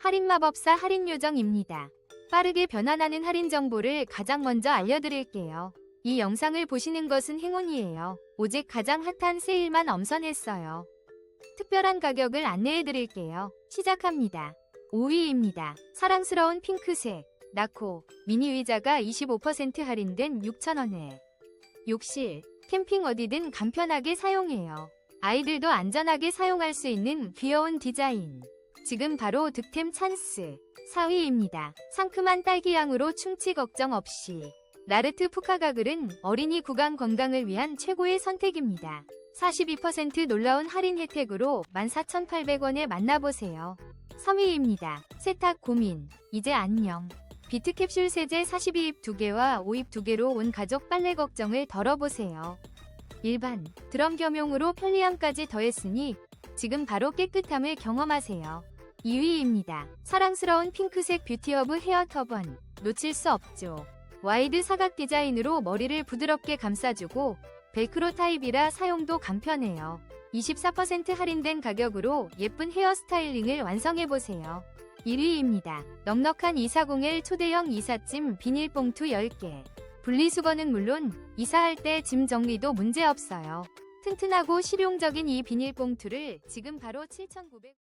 할인마법사 할인요정입니다. 빠르게 변환하는 할인 정보를 가장 먼저 알려드릴게요. 이 영상을 보시는 것은 행운이에요. 오직 가장 핫한 세일만 엄선했어요. 특별한 가격을 안내해드릴게요. 시작합니다. 5위입니다. 사랑스러운 핑크색, 나코, 미니 의자가 25% 할인된 6,000원에 욕실, 캠핑 어디든 간편하게 사용해요. 아이들도 안전하게 사용할 수 있는 귀여운 디자인. 지금 바로 득템 찬스. 4위입니다. 상큼한 딸기향으로 충치 걱정 없이. 나르트 푸카가글은 어린이 구강 건강을 위한 최고의 선택입니다. 42% 놀라운 할인 혜택으로 14,800원에 만나보세요. 3위입니다. 세탁 고민. 이제 안녕. 비트 캡슐 세제 42입 2개와 5입 2개로 온 가족 빨래 걱정을 덜어보세요. 일반, 드럼 겸용으로 편리함까지 더했으니 지금 바로 깨끗함을 경험하세요. 2위입니다. 사랑스러운 핑크색 뷰티어브 헤어 터번. 놓칠 수 없죠. 와이드 사각 디자인으로 머리를 부드럽게 감싸주고 벨크로 타입이라 사용도 간편해요. 24% 할인된 가격으로 예쁜 헤어 스타일링을 완성해보세요. 1위입니다. 넉넉한 240L 초대형 이삿짐 비닐봉투 10개. 분리수거는 물론 이사할 때 짐 정리도 문제없어요. 튼튼하고 실용적인 이 비닐봉투를 지금 바로 7,900